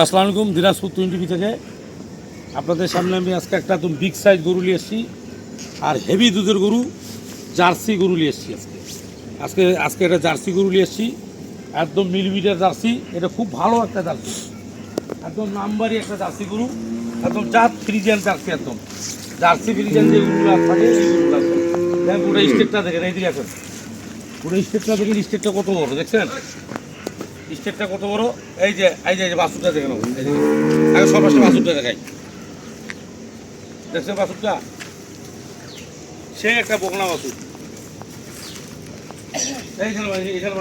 আসসালামু আলাইকুম, দিনাজপুর টোয়েন্টি থেকে। আপনাদের সামনে আমি আজকে একটা একদম বিগ সাইজ গরু নিয়ে এসেছি, আর হেভি দুধের গরু, জার্সি গরু নিয়ে এসেছি আজকে। আজকে আজকে একটা জার্সি গরু নিয়ে এসেছি, একদম মিলিমিটার জার্সি, এটা খুব ভালো একটা জার্সি। একদম নাম্বারই একটা জার্সি গরু, একদম জাত ফ্রিজিয়ান জার্সি একদম। জার্সি ফ্রিজিয়ান যে গরুগুলো থাকে এই গরুগুলো পুরো স্টেটটা দেখেন এইদিকে আছেন পুরো স্টেটটা দেখেন স্টেটটা কত বড় দেখছেন স্টেটটা কত বড় এই যে এই যে এই যে বাসুরটা দেখে নেব এই যে আগে সব পাশে বাসুরটা দেখাই দেখছেন বাসুরটা সে একটা বকনা এইখানে বানিয়ে এখানে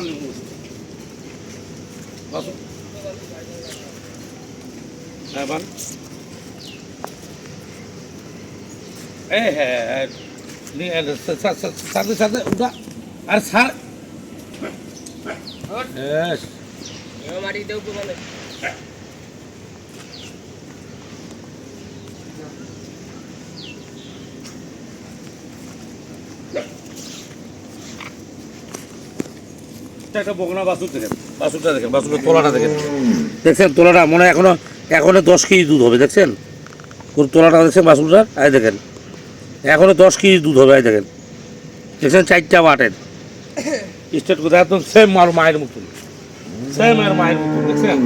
হ্যাঁ বান এই হ্যাঁ হ্যাঁ সাথে সাথে উঠা। আর সার মাটি দেও একটা বকনা বাছুর দেখেন। বাছুরটা দেখেন বাছুরের তোলাটা দেখেন। দেখছেন তোলাটা? মনে হয় এখনও এখনও দশ কেজি দুধ হবে দেখছেন? তোলাটা দেখছেন বাছুরটার? আয় দেখেন। এখনও দশ কেজি দুধ হবে দেখেন। দেখছেন চারটা বাটের। স্টেট কোথায় একদম সেম আর মায়ের মতন। সেম আর মায়ের মতন, দেখছেন?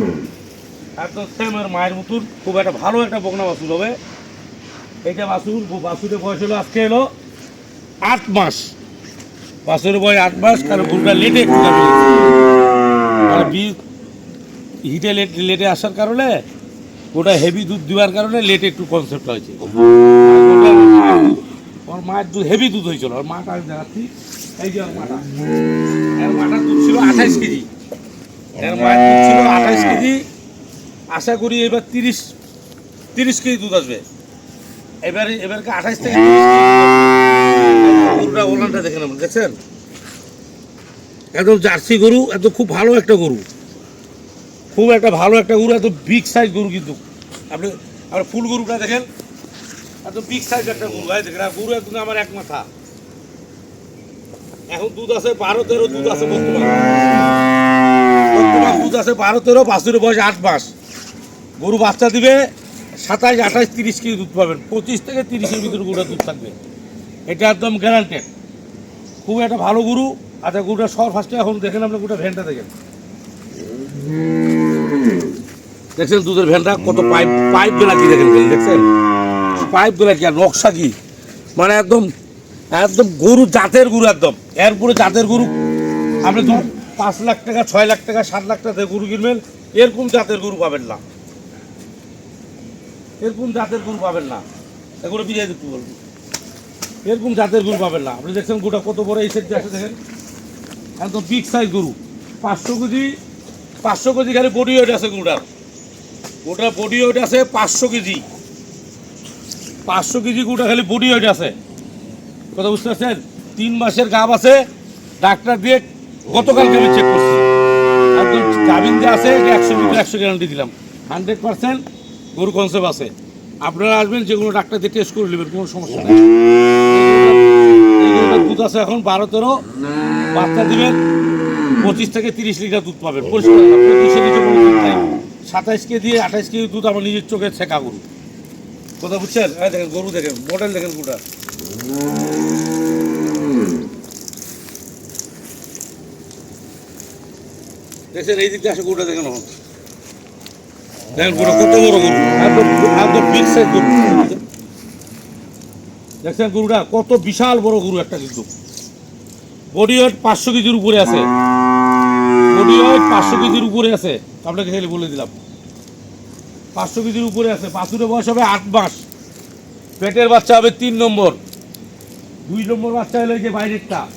একদম সেম আর মায়ের মতন। খুব একটা ভালো একটা বকনা বাছুর হবে। এইটা বাসুর বাছুরের বয়স হলো, আজকে এলো আট মাস। বাছুরের বয়স আট মাস, কারণ গরুটা লেটে আর বীজ হিটে লেট লেটে আসার কারণে ওটা হেভি দুধ দেওয়ার কারণে লেটে একটু কনসেপ্ট হয়েছে। আর ওটার মায়ের দুধ- হেভি দুধ হয়েছিল। ওর মাটা আমি দেখাচ্ছি। এই যে মাটা। মাটার দুধ ছিল আঠাইশ কেজি। মায়ের দুধ ছিল আঠাইশ কেজি। আশা করি এবার তিরিশ তিরিশ কেজি দুধ আসবে। এবারে, এবারকে আঠাইশ থেকে। গরুটা ওলানটা দেখে নেবেন, দেখছেন? একদম জার্সি গরু, একদম খুব ভালো একটা গরু। খুব একটা ভালো একটা গরু এত বিগ সাইজ গরু কিন্তু। আপনি, আপনার ফুল গরুটা দেখেন। এত বিগ সাইজ একটা গরু ভাই গরু একদম আমার এক মাথা। এখন দুধ আছে বারো, তেরো, দুধ আছে বর্তমান। বর্তমান দুধ আছে বারো, তেরো, বাছুরের বয়স আট মাস। গরু বাচ্চা দিবে সাতাইশ, আঠাইশ, তিরিশ কেজি দুধ পাবেন। পঁচিশ থেকে তিরিশের ভিতরে গরুটা দুধ থাকবে। এটা একদম গ্যারান্টেড খুব একটা ভালো গরু। আচ্ছা গরুটা সব ফার্স্টে এখন দেখেন আপনি গোটা ভ্যানটা দেখেন। দেখছেন দুধের ভ্যানটা কত পাইপ পাইপগুলা কি দেখেন, দেখছেন? পাইপগুলা কি নকশা কি? মানে একদম একদম গরু, জাতের গরু একদম। এরপরে জাতের গরু, আপনি ধরুন পাঁচ লাখ টাকা, ছয় লাখ টাকা, সাত লাখ টাকা গরু কিনবেন, এরকম জাতের গরু পাবেন না। এরকম জাতের গরু পাবেন না। এগুলো বিরিয়ানি দিতে বলব এরকম জাতের গরু পাবেন না। আপনি দেখছেন গোটা কত বড় এই সেটটা আছে দেখেন? একদম বিগ সাইজ গরু। পাঁচশো কেজি পাঁচশো কেজি খালি বডি ওয়েট আছে গরুটার। গোটার বডি ওয়েট আছে পাঁচশো কেজি। পাঁচশো কেজি গরুটা খালি বডি ওয়েট আছে। কথা বুঝতে পারছেন? তিন মাসের গাব আছে, ডাক্তার দিয়ে গতকালকে আমি চেক করছি। একদম গাভিন যে আছে একশো লিটার, একশো গ্যারান্টি দিলাম। হান্ড্রেড পার্সেন্ট গরু কনসেপ্ট আছে। আপনারা আসবেন, যে কোনো ডাক্তার দিয়ে টেস্ট করে নেবেন, কোনো সমস্যা নেই। দুধ আছে এখন বারো তেরো বাচ্চা দিবেন, পঁচিশ থেকে তিরিশ লিটার দুধ পাবেন। পরিষ্কার সাতাইশ কেজি, আঠাইশ কেজি দুধ আমার নিজের চোখে ছেঁকা গরু। কথা বুঝছেন? এই দেখেন, গরু দেখেন মডেল দেখেন গরুটা দেখছেন, এই দিক গরুটা দেখেন দেখেন কত বড় গরু। দেখছেন গরুটা? কত বিশাল বড় গরু একটা কিন্তু। বডি ওয়েট পাঁচশো কেজির উপরে আছে। বডি ওয়েট পাঁচশো কেজির উপরে আছে। আপনাকে বলে দিলাম। পাঁচশো কেজির উপরে আছে। পাঁচুরে বয়স হবে আট মাস। পেটের বাচ্চা হবে তিন নম্বর। দুই নম্বর বাচ্চা হলো যে বাইরেরটা।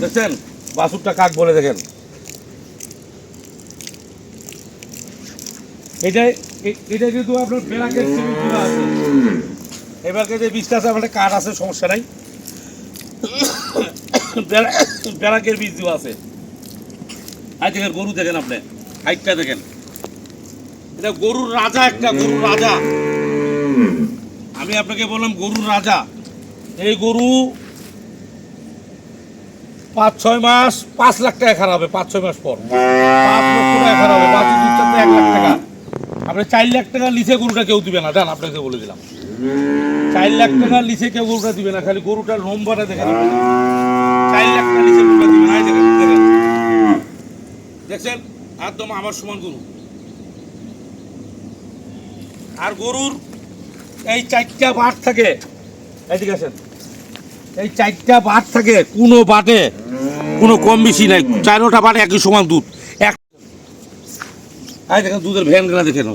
দেখছেন? বাছুরটা কাক বলে দেখেন? এটাই এটা কিন্তু আপনার সিমেন্ট দেওয়া আছে। এবারকে যে বীজটা আছে, আমাদের কাঠ আছে, সমস্যা নাই। বেলা- বেলাকের বীজ দেওয়া আছে। আর দেখেন গরু দেখেন আপনি। হাইটটা দেখেন। এটা গরুর রাজা একটা, গরুর রাজা। আমি আপনাকে বললাম গরুর রাজা। এই গরু পাঁচ, ছয় মাস, পাঁচ লাখ টাকা খারাপ হবে, পাঁচ, ছয় মাস পর। পাঁচ লক্ষ টাকা খারাপ হবে আপনি চার লাখ টাকা লিসে গরুটা কেউ দিবে না। জান আপনাকে বলে দিলাম। চার লাখ টাকা লিসে কেউ গরুটা দিবে না। খালি গরুটার নম্বরটা দেখেন। চার লাখ টাকা লিসে গরুটা দিবে না। দেখেন দেখেন। দেখছেন? একদম আমার সমান গরু। আর গরুর এই চারটা বাট থাকে। এদিকে আসেন। এই চারটা বাট থাকে, কোনো বাটে কোনো কম বেশি নাই। চারোটা বাট একই সমান দুধ। এক এই দেখেন দুধের ভ্যান গেলা দেখেন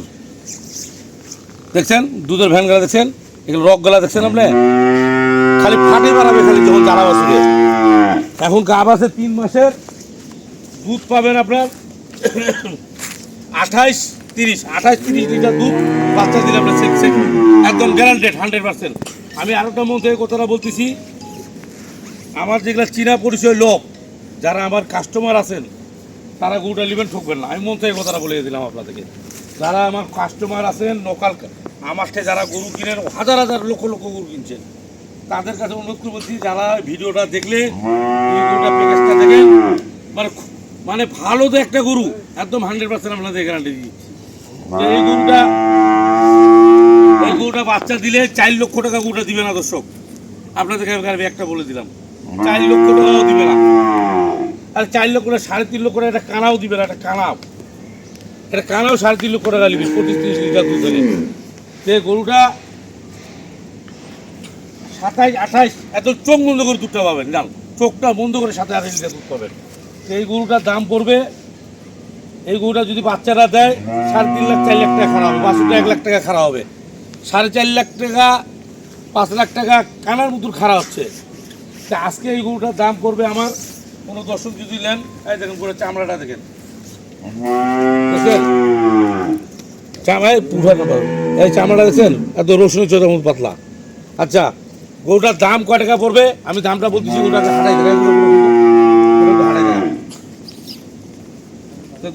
দেখছেন? দুধের ভ্যান গেলা দেখছেন? এগুলো রক গলা দেখছেন আপনি? খালি ফাটে বাড়াবে খালি যখন জ্বালা বাসুরে এখন গাব আছে তিন মাসের দুধ পাবেন আপনার আঠাইশ তিরিশ আঠাইশ তিরিশ লিটার দুধ বাচ্চা দিলে আপনার একদম গ্যারান্টেড হান্ড্রেড পার্সেন্ট আমি আরেকটা মন থেকে কথাটা বলতেছি, আমার যেগুলো চীনা পরিচয় লোক, যারা আমার কাস্টমার আছেন, তারা গরুটা নেবেন, ঠকবেন না। আমি মন থেকে কথাটা বলে দিলাম আপনাদেরকে। যারা আমার কাস্টমার আছেন লোকাল আমার থেকে যারা গরু কিনেন, হাজার হাজার লক্ষ লক্ষ গরু কিনছেন, তাদের কাছে অনুরোধ বলছি যারা ভিডিওটা দেখলে গরুটা প্যাকেজটা দেখেন। মানে মানে ভালো তো একটা গরু একদম হান্ড্রেড পার্সেন্ট আপনাদের গ্যারান্টি দিচ্ছি। এই গরুটা এই গরুটা বাচ্চা দিলে চার লক্ষ টাকা গরুটা দিবে না দর্শক। আপনাদেরকে আমি একটা বলে দিলাম। চার লক্ষ টাকাও দিবে না। আর চার লক্ষ টাকা সাড়ে তিন লক্ষ টাকা একটা কানাও দিবে না একটা কানাও। এটা কানাও সাড়ে তিন লক্ষ টাকা নিবি পঁচিশ তিরিশ লিটার দুধ হলে। সে গরুটা সাতাইশ আঠাইশ এত চোখ বন্ধ করে দুধটা পাবেন জান। চোখটা বন্ধ করে সাতাশ আঠাইশ লিটার দুধ পাবেন। এই গরুটার দাম পড়বে, এই গরুটা যদি বাচ্চারা দেয়, সাড়ে তিন লাখ, চার লাখ টাকা খারাপ হবে বাছুরটা এক লাখ টাকা খারাপ হবে। সাড়ে চার লাখ টাকা, পাঁচ লাখ টাকা কানার মতন খারাপ হচ্ছে। তা আজকে এই গরুটার দাম পড়বে আমার, কোনো দর্শক যদি নেন, এই দেখেন পুরো চামড়াটা দেখেন। এই চামড়াটা দেখছেন এত রসুনের চোদ্দ মতো পাতলা। আচ্ছা গরুটার দাম কয় টাকা পড়বে? আমি দামটা বলতেছি দেখাই হাঁটাই দেখাই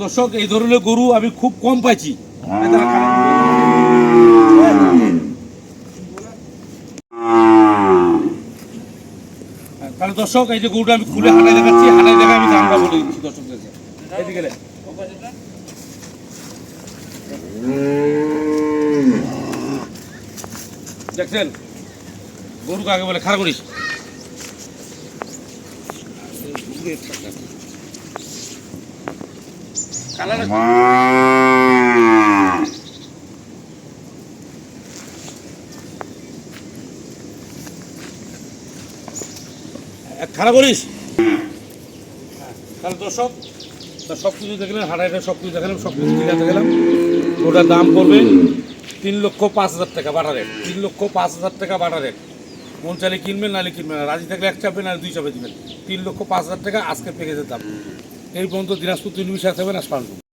দর্শক, এই ধরনের গরু আমি খুব কম পাইছি। দর্শক, এই যে গরুটা আমি খুলে হাঁটাই দেখাচ্ছি, হাঁটাই দেখা আমি দামটা বলে দিচ্ছি দর্শকদেরকে এদিকে দেখছেন? গরু কাকে বলে খারাপ করিস। কালার খারাপ করিস? তাহলে দর্শক সব কিছু দেখলেন হাড়াইটা সব কিছু দেখালাম, সব কিছু আছে গেলাম ওটার দাম পড়বে তিন লক্ষ পাঁচ হাজার টাকা বাটা রেট তিন লক্ষ পাঁচ হাজার টাকা বাটা রেট মন চালে কিনবেন নাহলে কিনবেন না। রাজি থাকলে এক চাপবেন আর দুই চাপে দিবেন। তিন লক্ষ পাঁচ হাজার টাকা আজকে প্যাকেজের দাম। এই পর্যন্ত দিনাজপুর তিন বিশ থাকবেন আসপান